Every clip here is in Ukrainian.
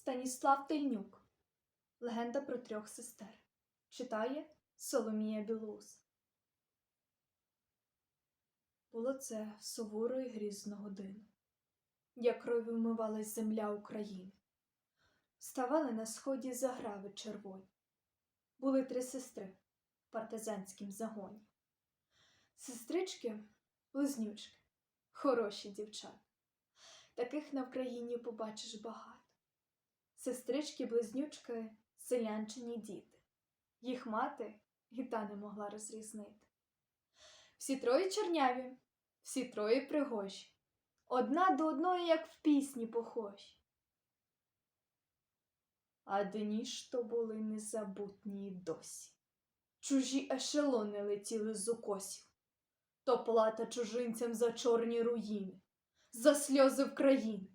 Станіслав Тельнюк. Легенда про трьох сестер. Читає Соломія Білоус. Було це суворо і грізно годину, як кров'ю вмивалась земля України. Ставали на сході заграви червоні. Були три сестри в партизанськім загоні. Сестрички близнючки, хороші дівчата. Таких на Вкраїні побачиш багато. Сестрички близнючки селянчині діти. Їх мати і та не могла розрізнити. Всі троє чорняві, всі троє пригожі. Одна до одної, як в пісні похожі. А дні ж то були незабутні й досі. Чужі ешелони летіли з укосів, то плата чужинцям за чорні руїни, за сльози України,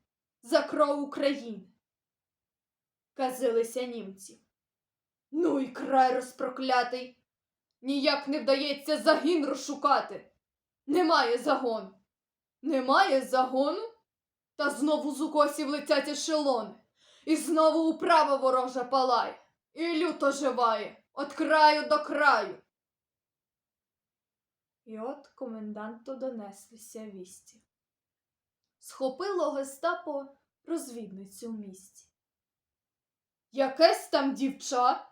за кров України. Казилися німці. Ну і край розпроклятий. Ніяк не вдається загін розшукати. Немає загону. Немає загону? Та знову з укосів летять ешелони. І знову управа ворожа палає, і люто живає, от краю до краю. І от коменданту донеслися вісті. Схопило гестапо розвідницю в місті. Якесь там дівча,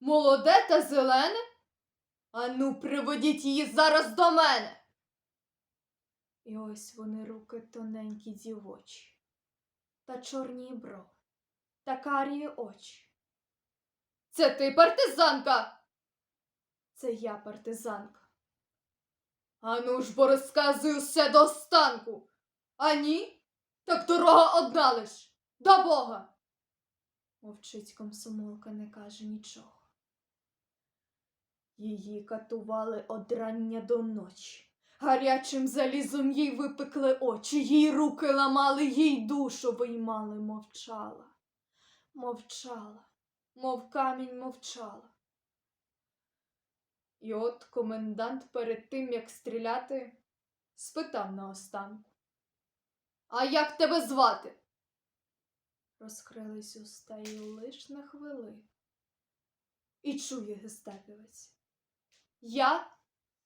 молоде та зелене? Ану, приведіть її зараз до мене. І ось вони руки тоненькі дівочі, та чорні брови, та карії очі. Це ти партизанка? Це я партизанка. Ану ж бо розказуй усе до останку. А ні? Так дорога одна лиш до Бога. Мовчить комсомолка, не каже нічого. Її катували од рання до ночі. Гарячим залізом їй випекли очі, їй руки ламали, їй душу виймали, мовчала, мовчала, мов камінь мовчала. І от комендант перед тим, як стріляти, спитав наостанку. А як тебе звати? Розкрились уста й лиш на хвилину. І чує гестапівець. Я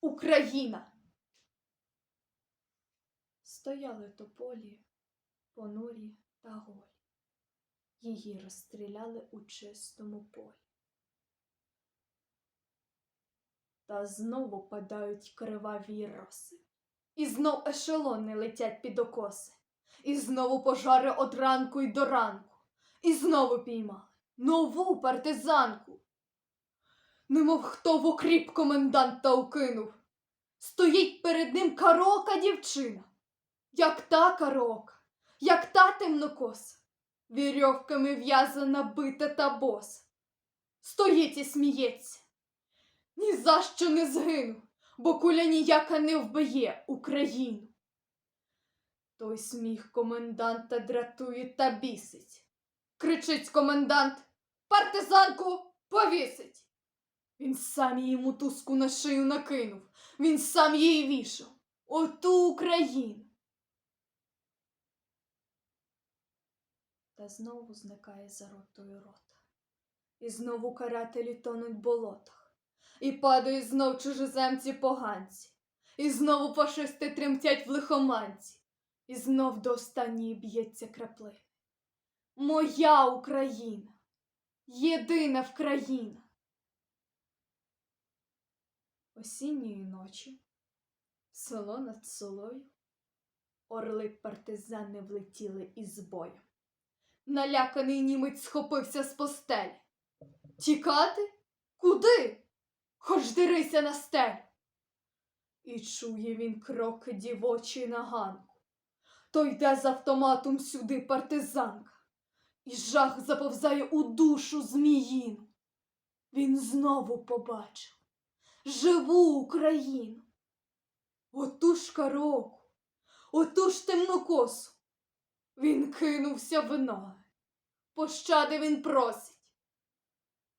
Україна. Стояли тополі, понурі та голі. Її розстріляли у чистому полі. Та знову падають криваві роси. І знов ешелони летять під окоси. І знову пожари од ранку й до ранку. І знову піймали нову партизанку. Немов хто в окріп коменданта укинув. Стоїть перед ним карока дівчина, як та карока, як та темнокоса, вірьовками в'язана бита та боса. Стоїть і сміється. Ні за що не згину, бо куля ніяка не вбиє Україну. Той сміх коменданта дратує та бісить. Кричить комендант партизанку повісить. Він сам її мотузку на шию накинув, він сам її вішав. Оту Україну. Та знову зникає за ротою рота. І знову карателі тонуть в болотах. І падають знов чужеземці поганці. І знову фашисти тремтять в лихоманці. І знов до останньої б'ється краплина. Моя Україна, єдина Вкраїна. Осінньої ночі, село над солою, орли партизани влетіли із бою. Наляканий німець схопився з постелі. Тікати? Куди? Хоч дирися на стелю. І чує він кроки дівочі на ганку. То йде з автоматом сюди партизанка. І жах заповзає у душу зміїну. Він знову побачив живу Україну. Оту ж кароку, оту ж темнокосу. Він кинувся в ноги. Пощади він просить.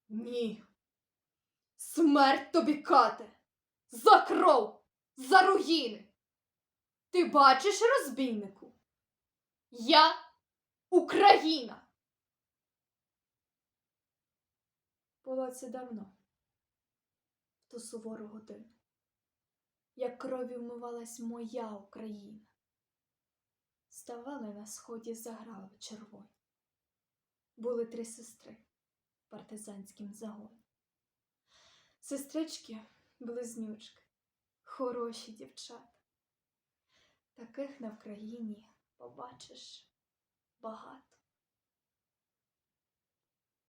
Ні. Смерть тобі кате, за кров, за руїни. Ти бачиш, розбійнику? Я Україна. Було це давно, в ту сувору годину, як кров'ю вмивалась моя Україна. Ставали на сході заграви червоні. Були три сестри в партизанськім загоні. Сестрички близнючки, хороші дівчата. Таких на Вкраїні побачиш багато.